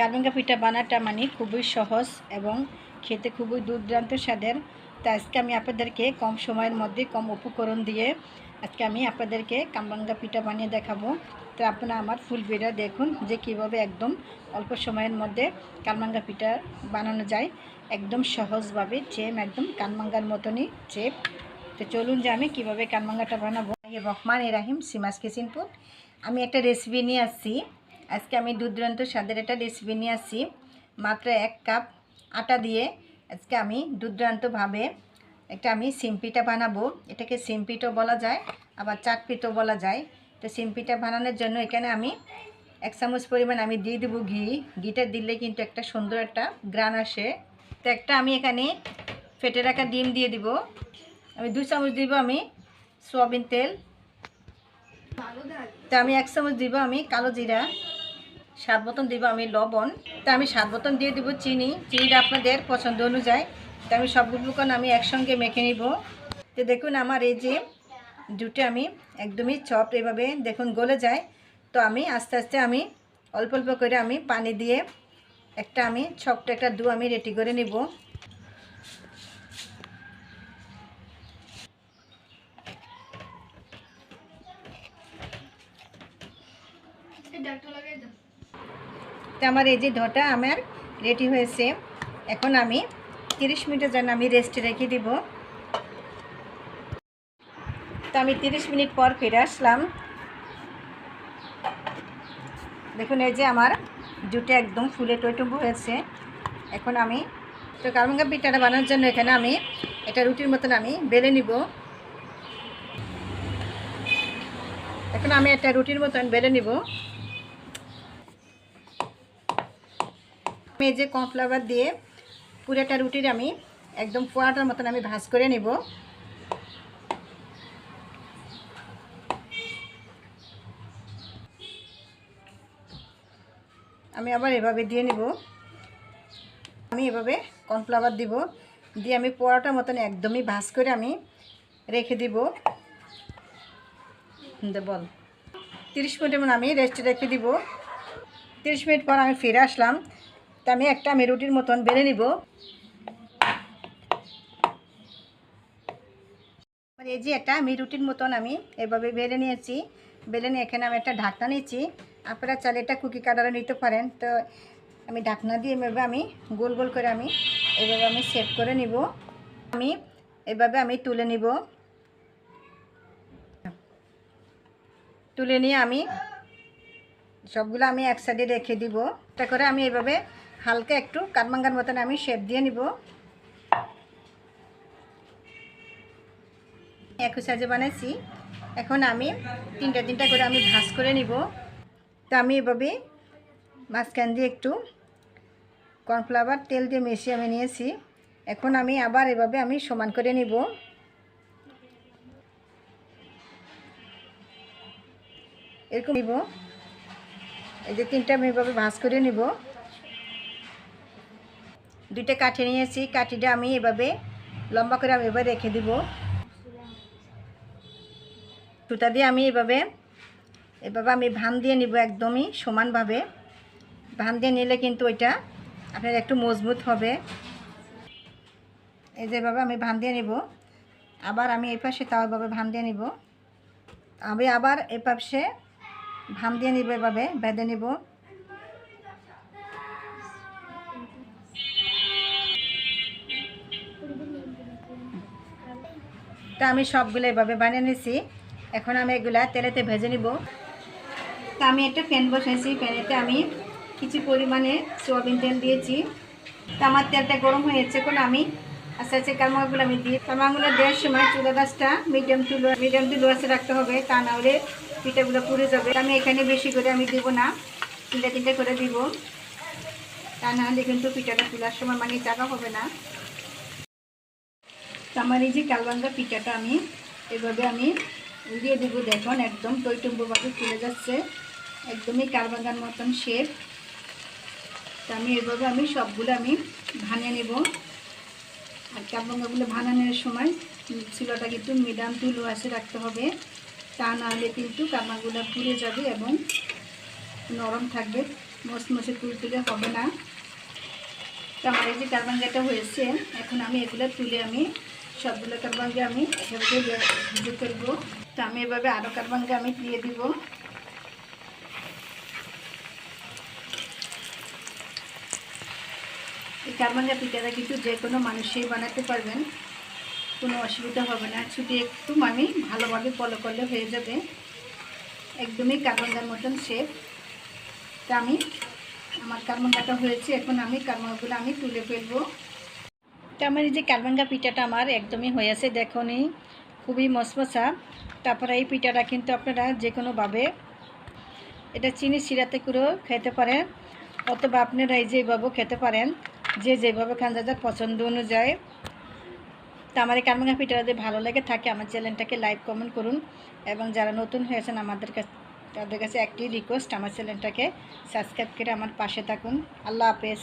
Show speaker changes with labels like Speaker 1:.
Speaker 1: কারবেঙ্গা পিঠা বানাটা মানে খুবই সহজ এবং খেতে খুবই দুর্দান্ত স্বাদের। তো আজকে আমি আপনাদেরকে কম সময়ের মধ্যে, কম উপকরণ দিয়ে আজকে আমি আপনাদেরকে কামরাঙ্গা পিঠা বানিয়ে দেখাবো। তো আপনারা আমার ফুল ভিডিও দেখুন যে কীভাবে একদম অল্প সময়ের মধ্যে কালমাঙ্গা পিঠা বানানো যায়। একদম সহজভাবে চেম একদম কানমাঙ্গার মতনই চেপ তো চলুন যে আমি কীভাবে কানমাঙ্গাটা বানাবো। রহমান রাহিম, সিমাস কিচিনপুর আমি একটা রেসিপি নিয়ে আসছি। আজকে আমি দুর্দান্ত স্বাদের একটা রেসিপি নিয়ে আসছি। মাত্র এক কাপ আটা দিয়ে আজকে আমি দুর্দান্তভাবে একটা আমি সিম্পিটা বানাবো। এটাকে সিম্পিটও বলা যায়, আবার চাটপিটও বলা যায়। তো সিম্পিটা বানানোর জন্য এখানে আমি এক চামচ পরিমাণ আমি দিয়ে দেবো ঘি। ঘিটা দিলে কিন্তু একটা সুন্দর একটা গ্রান আসে। তো একটা আমি এখানে ফেটে রাখা ডিম দিয়ে দিব। আমি দু চামচ দিব আমি সোয়াবিন তেল। তো আমি এক চামচ দিব আমি কালো জিরা। স্বাদ মতন দিব আমি লবণ। তা আমি সাত মতন দিয়ে দেবো চিনি। চিনিটা আপনাদের পছন্দ অনুযায়ী। তো আমি সবগুলো উপকরণ আমি একসঙ্গে মেখে নিব। তো দেখুন আমার এই যে দুটো আমি একদমই চপ এভাবে দেখুন গলে যায়। তো আমি আস্তে আস্তে আমি অল্প অল্প করে আমি পানি দিয়ে একটা আমি ছপটা একটা দু আমি রেডি করে নিব। তো আমার এই যে ধোটা আমার রেডি হয়েছে। এখন আমি তিরিশ মিনিটের জন্য আমি রেস্টে রেখে দিব। তো আমি তিরিশ মিনিট পর ফিরে আসলাম। দেখুন, এই যে আমার জুটে একদম ফুলে টইটুম্বু হয়েছে। এখন আমি তো কারমঙ্গা পিঠাটা বানানোর জন্য এখানে আমি এটা রুটির মতন আমি বেলে নিব। এখন আমি একটা রুটির মতন বেলে নিব। যে কর্নফ্লাওয়ার দিয়ে পুরোটা রুটির আমি একদম পোয়াটার মতন আমি ভাজ করে নিব। আমি আবার এভাবে দিয়ে নিব। আমি এভাবে কর্নফ্লাওয়ার দিব। দিয়ে আমি পোয়াটার মতন একদমই ভাজ করে আমি রেখে দিব। বল। তিরিশ মিনিটের মতো আমি রেস্টে রেখে দিব। তিরিশ মিনিট পর আমি ফিরে আসলাম। তা আমি একটা আমি রুটির মতন বেড়ে নিব। এই যে একটা আমি রুটির মতন আমি এভাবে বেলে নিয়েছি। বেলে নিয়ে এখানে আমি একটা ঢাকনা নিয়েছি। আপনারা চাইলে এটা কুকি কাটারে নিতে পারেন। তো আমি ঢাকনা দিয়ে এভাবে আমি গোল গোল করে আমি এভাবে আমি সেট করে নিব। আমি এভাবে আমি তুলে নিব। তুলে নিয়ে আমি সবগুলো আমি এক সাইডে রেখে দিব। এটা করে আমি এভাবে হালকা একটু কাঠমাঙ্গার মতন আমি শেপ দিয়ে নিব। একই সাইজে বানাইছি। এখন আমি তিনটা তিনটা করে আমি ভাজ করে নিব। তো আমি এভাবে মাঝখান দিয়ে একটু কর্নফ্লাওয়ার তেল দিয়ে মিশিয়ে আমি নিয়েছি। এখন আমি আবার এভাবে আমি সমান করে নিব। এরকম নিব। এই যে তিনটা আমি এভাবে ভাজ করে নিব। দুইটা কাঠি নিয়েছি, কাঠিটা আমি এভাবে লম্বা করে আমি এভাবে রেখে দিব। সুতা দিয়ে আমি এভাবে এভাবে আমি ভান দিয়ে নিব একদমই সমানভাবে। ভান দিয়ে নিলে কিন্তু ওইটা আপনার একটু মজবুত হবে। এই যেভাবে আমি ভান দিয়ে নিব। আবার আমি এই পাশে তাও এভাবে ভান দিয়ে নিব। আমি আবার এই পাশে ভাম দিয়ে নিব এভাবে, বেঁধে নিব। তা আমি সবগুলো এভাবে বানিয়ে নিয়েছি এখন আমি এগুলা তেলেতে ভেজে নিব। তা আমি একটা ফ্যান বসাইছি। ফ্যানেতে আমি কিছু পরিমাণে সোয়াবিন তেল দিয়েছি। তা আমার তেলটা গরম হয়েছে এখন আমি আস্তে আস্তে কারমাগুলো আমি দিই কারমাগুলো দেওয়ার সময় চুলা গাছটা মিডিয়াম টু মিডিয়াম টু লোয়াসে রাখতে হবে। তা না হলে পিঠাগুলো পুড়ে যাবে। আমি এখানে বেশি করে আমি দিব না। তিনটা তিনটা করে দিব। তা না হলে কিন্তু পিঠাটা তোলার সময় মানে চাকা হবে না। আমার এই যে কালবাঙ্গা পিঠাটা আমি এভাবে আমি উড়িয়ে দেবো, দেখুন, একদম টইটম্বুভাবে ফুলে যাচ্ছে, একদমই কালবাঙ্গার মতন শেপ তা আমি এভাবে আমি সবগুলো আমি ভানিয়ে নেব। আর কালবাঙ্গাগুলো ভানানোর সময় চুলাটা কিন্তু মিডিয়াম টু আসে রাখতে হবে, তা না হলে কিন্তু কালবাঙ্গাগুলো পুড়ে যাবে এবং নরম থাকবে মসমসে তুলতুলে হবে না। তো আমার এই যে কারবাঙ্গাটা হয়েছে, এখন আমি এগুলো তুলে আমি সবগুলো কারবাঙ্গে আমি এভাবে ভিজে ফেলব। তো আমি এভাবে আরও কারবাঙ্গে আমি দিয়ে দিব। এই কারবাঙ্গা পিঠাটা কিন্তু যে কোনো মানুষই বানাতে পারবেন। কোনো অসুবিধা হবে না। শুধু একটু আমি ভালোভাবে ফলো করলে হয়ে যাবে। একদমই কারবাঙ্গার মতন শেপ তা আমি আমার কারবাঙ্গাটা হয়েছে। এখন আমি কারবাঙ্গাগুলো আমি তুলে ফেলব। তো আমার এই যে কারবাঙ্গা পিঠাটা আমার একদমই হয়েছে দেখনি খুবই মশমশা। তারপরে এই পিঠাটা কিন্তু আপনারা যে কোনোভাবে এটা চিনি সিরাতে করেও খেতে পারেন, অথবা আপনারা এই যেভাবেও খেতে পারেন, যে যেভাবে খান যাদের পছন্দ অনুযায়ী। তো আমার এই কারমাঙ্গা পিঠাটা যদি ভালো লাগে থাকে, আমার চ্যানেলটাকে লাইক, কমেন্ট করুন, এবং যারা নতুন হয়েছেন আমাদের কাছে, তাদের কাছে একটি রিকোয়েস্ট আমার চ্যানেলটাকে সাবস্ক্রাইব করে আমার পাশে থাকুন। আল্লাহ হাফেজ।